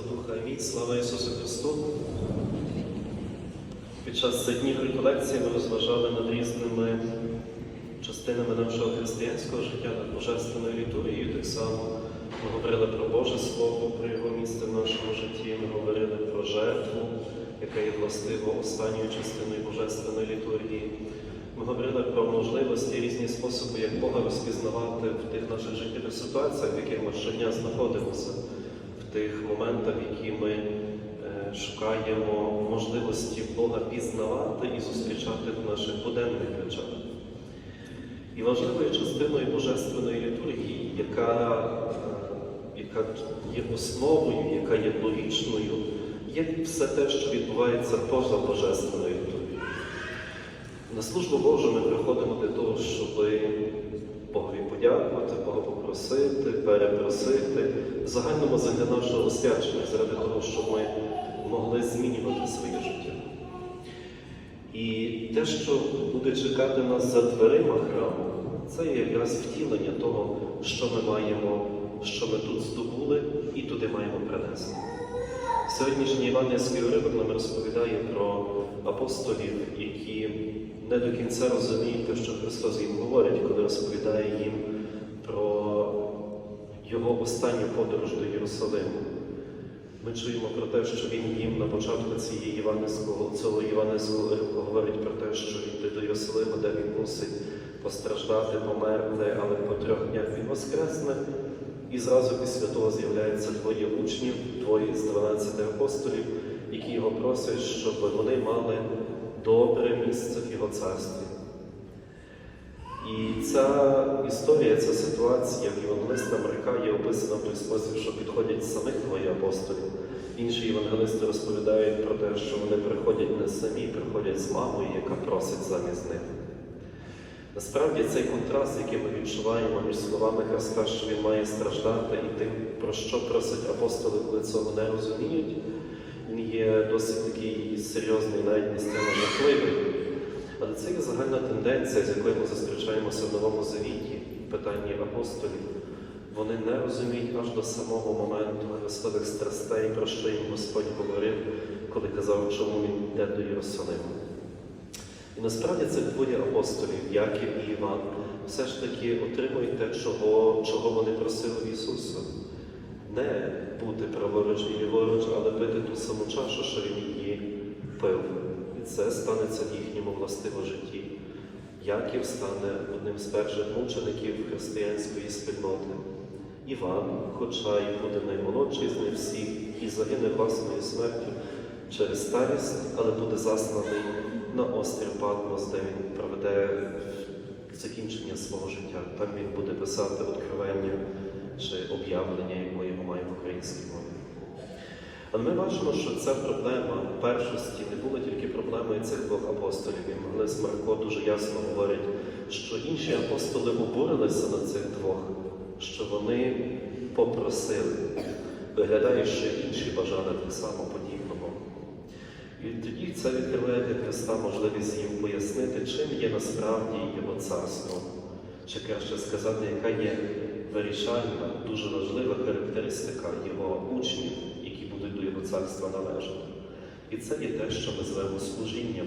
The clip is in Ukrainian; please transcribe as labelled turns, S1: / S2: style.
S1: Святого Духа. Амінь. Слава Ісусу Христу. Під час цих днів реколекції ми розважали над різними частинами нашого християнського життя, над божественною літургією. Так само ми говорили про Боже Слово, про його місце в нашому житті. Ми говорили про жертву, яка є властиво останньою частиною божественної літургії. Ми говорили про можливості, різні способи, як Бога розпізнавати в тих наших життєвих ситуаціях, в яких ми щодня знаходимося, тих моментах, які ми е, шукаємо можливості Бога пізнавати і зустрічати в наших буденних речах. І важливою частиною Божественної літургії, яка, е, яка є основою, яка є логічною, є все те, що відбувається поза Божественною літургією. На службу Божу ми приходимо для того, щоб Богові подякувати, Бога попросити, перепросити, в загальному нашого освячення, заради того, щоб ми могли змінювати своє життя. І те, що буде чекати нас за дверима храму, це є якраз втілення того, що ми маємо, що ми тут здобули і туди маємо принести. Сьогоднішній євангельський уривок нам розповідає про апостолів, які не до кінця розуміють те, що Христос їм говорить, коли розповідає їм останню подорож до Єрусалиму. Ми чуємо про те, що Він їм на початку цієї євангельського, цього євангельського уривку говорить про те, що він йде до Єрусалима, де він мусить постраждати, померти, але по трьох днях він воскресне. І зразу після того з'являється двоє учнів, двоє з 12 апостолів, які його просять, щоб вони мали добре місце в його царстві. І ця історія, ця ситуація в Євангелиста Марка є описана в той спосіб, що підходять самих двоє апостолів. Інші євангелисти розповідають про те, що вони приходять не самі, приходять з мамою, яка просить замість них. Насправді цей контраст, який ми відчуваємо між словами Христа, що Він має страждати, і тим, про що просять апостоли, коли цього не розуміють, він є досить такий серйозний, навіть місцями жахливий. Але це є загальна тенденція, з якою ми зустрічаємося в Новому Завіті, в питанні апостолів. Вони не розуміють аж до самого моменту Христових страстей, про що їм Господь говорив, коли казав, чому він йде до Єрусалиму. І насправді цих двоє апостолів, Яків і Іван, все ж таки отримують те, чого, чого вони просили Ісуса. Не бути праворуч і ліворуч, але пити ту саму чашу, що він її пив. Це станеться в їхньому властиво житті. Яків стане одним з перших мучеників християнської спільноти. Іван, хоча й буде наймолодший з них всіх, і загине власною смертю через старість, але буде засланий на острів Патмос, де він проведе закінчення свого життя. Там він буде писати откровення чи об'явлення, як ми його маємо в українській мові. Але ми бачимо, що ця проблема в першості не була тільки проблемою цих двох апостолів. Євангелист Марко дуже ясно говорить, що інші апостоли обурилися на цих двох, що вони попросили. Виглядає, що інші бажали так само подібного. І тоді це відкриває для Христа можливість їм пояснити, чим є насправді Його царство, чи краще сказати, яка є вирішальна, дуже важлива характеристика Його учнів, до царства належати. І це є те, що ми звемо служінням.